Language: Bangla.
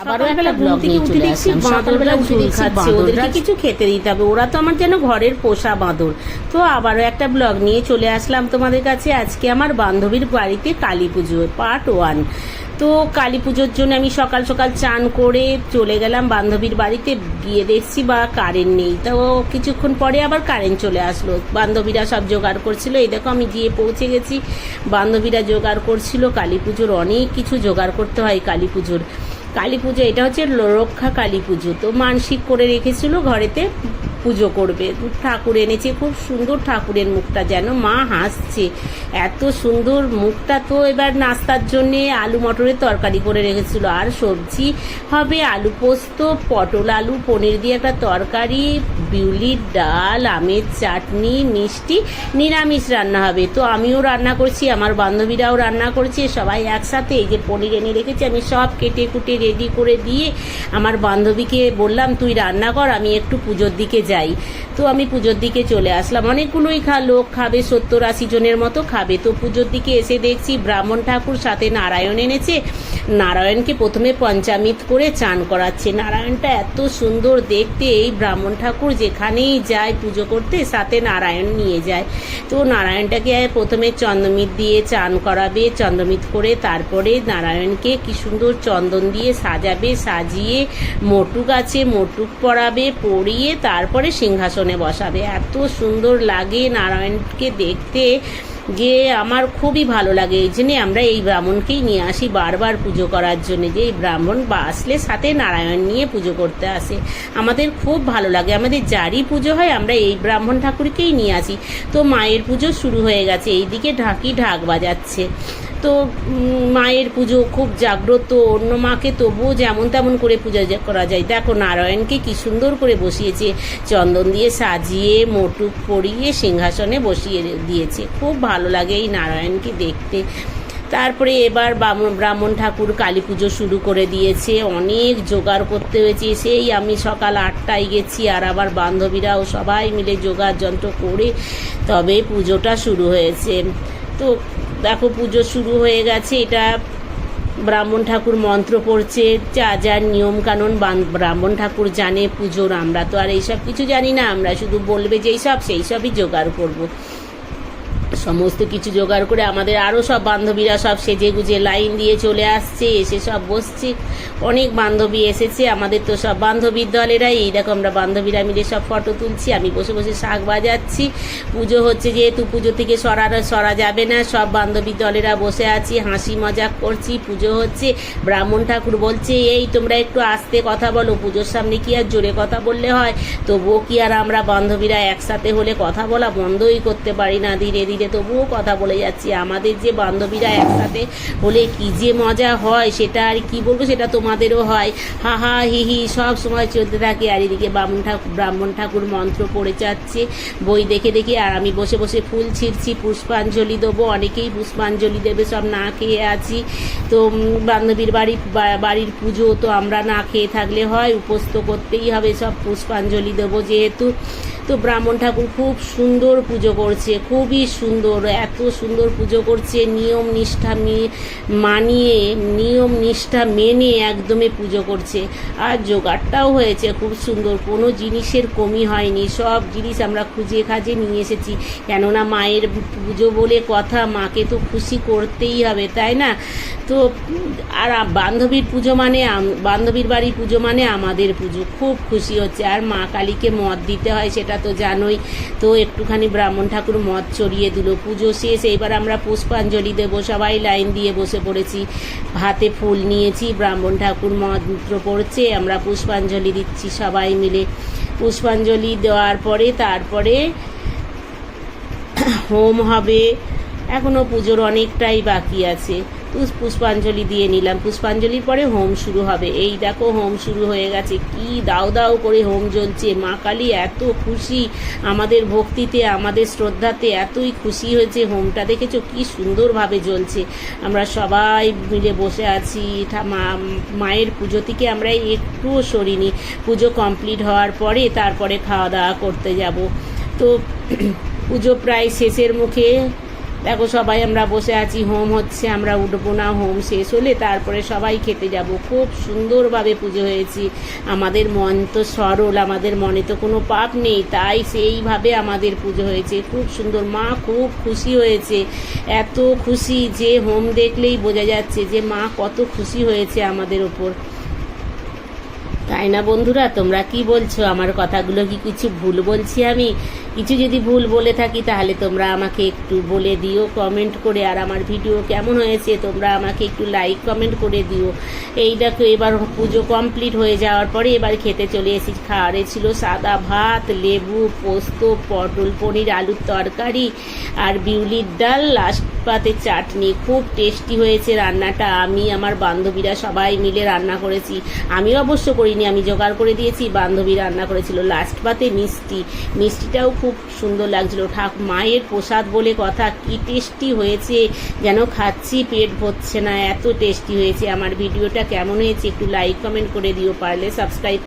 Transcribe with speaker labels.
Speaker 1: আবারও একটা
Speaker 2: ঘুম থেকে উঠে দেখছি
Speaker 1: আসলাম।
Speaker 2: উঠে দেখছি
Speaker 1: ওদেরকে কিছু খেতে দিতে হবে। ওরা তো আমার যেন ঘরের পোষা বাঁদর। তো আবারও একটা ব্লগ নিয়ে চলে আসলাম তোমাদের কাছে। আজকে আমার বান্ধবীর বাড়িতে কালী পুজো পার্ট ওয়ান তো কালী পুজোর জন্য আমি সকাল সকাল চান করে চলে গেলাম বান্ধবীর বাড়িতে। গিয়ে দেখছি বা কারেন্ট নেই। তো কিছুক্ষণ পরে আবার কারেন্ট চলে আসলো। বান্ধবীরা সব জোগাড় করছিল। এই দেখো আমি গিয়ে পৌঁছে গেছি। বান্ধবীরা জোগাড় করছিল কালী পুজোর। অনেক কিছু জোগাড় করতে হয় কালী পুজোর। কালী পুজো এটা হচ্ছে রক্ষা কালী পুজো তো মানসিক করে রেখেছিল ঘরেতে। পুজো করবে। ঠাকুর এনেছে, খুব সুন্দর ঠাকুরের মুখটা যেন, মা হাসছে। এত সুন্দর মুখটা তো এবার নাস্তার জন্যে আলু মটরের তরকারি করে রেখেছিল। আর সবজি হবে আলু পোস্ত, পটল আলু, পনির দিয়ে একটা তরকারি বিউলির ডাল, আমের চাটনি, মিষ্টি, নিরামিষ রান্না হবে। তো আমিও রান্না করছি, আমার বান্ধবীরাও রান্না করছে, সবাই একসাথে এই যে পনির এনে রেখেছি, আমি সব কেটে কুটে রেডি করে দিয়ে আমার বান্ধবীকে বললাম, তুই রান্না কর, আমি একটু পুজোর দিকে যাই। তো আমি পুজোর দিকে চলে আসলাম। অনেকগুলোই খা, লোক খাবে, সত্তর আশি জনের মতো খাবে। তো পুজোর দিকে এসে দেখছি ব্রাহ্মণ ঠাকুর সাথে নারায়ণ এনেছে। নারায়ণকে প্রথমে পঞ্চামিত করে চান করাচ্ছে। নারায়ণটা এত সুন্দর দেখতে। এই ব্রাহ্মণ ঠাকুর যেখানেই যায় পুজো করতে, সাথে নারায়ণ নিয়ে যায়। তো নারায়ণটাকে প্রথমে চন্দ্রমিত দিয়ে চান করাবে চন্দ্রমিত করে তারপরে নারায়ণকে কি সুন্দর চন্দন দিয়ে সাজাবে, সাজিয়ে মোটুক আছে, মোটুক পরাবে, পরিয়ে তারপরে সিংহাসনে বসাবে। এত সুন্দর লাগে নারায়ণকে দেখতে। যে আমার খুবই ভালো লাগে। এই জন্যে আমরা এই ব্রাহ্মণকেই নিয়ে আসি বারবার পুজো করার জন্য। যে এই ব্রাহ্মণ বা আসলে সাথে নারায়ণ নিয়ে পুজো করতে আসে। আমাদের খুব ভালো লাগে। আমাদের যারই পুজো হয়, আমরা এই ব্রাহ্মণ ঠাকুরকেই নিয়ে আসি। তো মায়ের পুজো শুরু হয়ে গেছে। এইদিকে ঢাকি ঢাক বাজাচ্ছে। তো মায়ের পুজো খুব জাগ্রত, অন্য মাকে তবুও যেমন তেমন করে পূজা করা যায়। দেখো, নারায়ণকে কি সুন্দর করে বসিয়েছে। চন্দন দিয়ে সাজিয়ে, মোটুক পরিয়ে, সিংহাসনে বসিয়ে দিয়েছে। খুব ভালো লাগে এই নারায়ণকে দেখতে। তারপরে এবার ব্রাহ্মণ ঠাকুর কালী পুজো শুরু করে দিয়েছে। অনেক জোগাড় করতে হয়েছে। সেই আমি সকাল আটটায় গেছি আর আবার বান্ধবীরাও সবাই মিলে জোগাড় যন্ত্র করে তবে পুজোটা শুরু হয়েছে। তো দেখো, পুজো শুরু হয়ে গেছে। এটা ব্রাহ্মণ ঠাকুর মন্ত্র পড়ছে, যা যা নিয়ম কানুন ব্রাহ্মণ ঠাকুর জানে, পুজোর, আমরা তো আর এইসব কিছু জানি না, আমরা শুধু বলবে যেই সব সেই সবই জোগাড় করব। সমস্ত কিছু জোগাড় করে আমাদের আরও সব বান্ধবীরা সব সেজে গুজে লাইন দিয়ে চলে আসছে, এসে সব বসছে। অনেক বান্ধবী এসেছে, আমাদের তো সব বান্ধবীর দলেরাই। এই দেখো আমরা বান্ধবীরা মিলে সব ফটো তুলছি, আমি বসে বসে শাক বাজাচ্ছি। পুজো হচ্ছে যেহেতু পুজো থেকে সরানো, সরা যাবে না, সব বান্ধবী দলেরা বসে আছি, হাসি মজাক করছি, পুজো হচ্ছে। ব্রাহ্মণ ঠাকুর বলছে, এই তোমরা একটু আস্তে কথা বলো, পুজোর সামনে কি আর জোরে কথা বললে হয়? তবুও কি আর আমরা বান্ধবীরা একসাথে হলে কথা বলা বন্ধই করতে পারি না, ধীরে ধীরে তবুও কথা বলে যাচ্ছি। আমাদের যে বান্ধবীরা একসাথে হলে কি যে মজা হয়, সেটা আর কি বলব সেটা তোমাদেরও হয়। হা হা, হি হি, সব সময় চলতে থাকে আর এদিকে ব্রাহ্মণ ঠাকুর ব্রাহ্মণ ঠাকুর মন্ত্র পড়ে যাচ্ছে, বই দেখে দেখে, আর আমি বসে বসে ফুল ছিঁড়ছি, পুষ্পাঞ্জলি দেবো, অনেকেই পুষ্পাঞ্জলি দেবে, সব না খেয়ে আছি। তো বান্ধবীর বাড়ি বাড়ির পুজো তো আমরা না খেয়ে থাকলে হয়, উপোস তো করতেই হবে, সব পুষ্পাঞ্জলি দেবো যেহেতু। তো ব্রাহ্মণ ঠাকুর খুব সুন্দর পুজো করছে, খুবই সুন্দর, এত সুন্দর পুজো করছে, নিয়ম নিষ্ঠা মানিয়ে, নিয়ম নিষ্ঠা মেনে একদমই পুজো করছে। আর জোগাড়টাও হয়েছে খুব সুন্দর, কোনো জিনিসের কমি হয়নি, সব জিনিস আমরা খুঁজে খাজে নিয়ে এসেছি। কেননা মায়ের পুজো বলে কথা, মাকে তো খুশি করতেই হবে, তাই না? তো আর বান্ধবীর পুজো মানে বান্ধবীর বাড়ির পুজো মানে আমাদের পুজো, খুব খুশি হচ্ছে। আর মা কালীকে মদ দিতে হয়, সেটা তো জানোই। তো একটুখানি ব্রাহ্মণ ঠাকুর মদ চড়িয়ে দিল, পুজো শেষ। এবার আমরা পুষ্পাঞ্জলি দেবো, সবাই লাইন দিয়ে বসে পড়েছি। হাতে ফুল নিয়েছি, ব্রাহ্মণ ঠাকুর মন্ত্র পড়ছে, আমরা পুষ্পাঞ্জলি দিচ্ছি সবাই মিলে। পুষ্পাঞ্জলি দেওয়ার পরে তারপরে হোম হবে। এখনও পুজোর অনেকটাই বাকি আছে। পুষ্পাঞ্জলি দিয়ে নিলাম। পুষ্পাঞ্জলির পরে হোম শুরু হবে। এই দেখো, হোম শুরু হয়ে গেছে। কি দাও দাও করে হোম জ্বলছে। মা কালী এত খুশি আমাদের ভক্তিতে, আমাদের শ্রদ্ধাতে, এতই খুশি হয়েছে হোমটা। দেখেছ কি সুন্দরভাবে জ্বলছে। আমরা সবাই মিলে বসে আছি। মায়ের পুজো থেকে আমরা একটুও সরিনি। পুজো কমপ্লিট হওয়ার পরে তারপরে খাওয়া দাওয়া করতে যাব। তো পুজো প্রায় শেষের মুখে দেখো, সবাই আমরা বসে আছি, হোম হচ্ছে, আমরা উঠবো না, হোম শেষ হলে তারপরে সবাই খেতে যাব। খুব সুন্দরভাবে পুজো হয়েছি। আমাদের মন তো সরল, আমাদের মনে তো কোনো পাপ নেই, তাই সেইভাবে আমাদের পুজো হয়েছে। খুব সুন্দর, মা খুব খুশি হয়েছে। এত খুশি যে হোম দেখলেই বোঝা যাচ্ছে যে মা কত খুশি হয়েছে আমাদের ওপর। তাই না বন্ধুরা? তোমরা কি বলছো? আমার কথাগুলো কি কিছু ভুল বলছি আমি? কিছু যদি ভুল বলে থাকি তাহলে তোমরা আমাকে একটু বলে দিও কমেন্ট করে। আর আমার ভিডিও কেমন হয়েছে তোমরা আমাকে একটু লাইক কমেন্ট করে দিও। এই দেখো, এবার পুজো কমপ্লিট হয়ে যাওয়ার পরে এবার খেতে চলে এসেছি। খাওয়ারে ছিল সাদা ভাত, লেবু, পোস্ত, পটল, পনির, আলুর তরকারি আর বিউলির ডাল লাস্ট পাতে চাটনি। খুব টেস্টি হয়েছে রান্নাটা। আমি, আমার বান্ধবীরা সবাই মিলে রান্না করেছি। আমি অবশ্য করিনি। আমি জোগাড় করে দিয়েছি, বান্ধবী রান্না করেছিল লাস্ট পাতে মিষ্টি। মিষ্টিটাও খুব সুন্দর লাগছিল। ঠাক, মায়ের প্রসাদ বলে কথা, কি টেস্টি হয়েছে, যেন খাচ্ছি, পেট ভরছে না, এত টেস্টি হয়েছে। আমার ভিডিওটা কেমন হয়েছে একটু লাইক কমেন্ট করে দিও, পারলে সাবস্ক্রাইব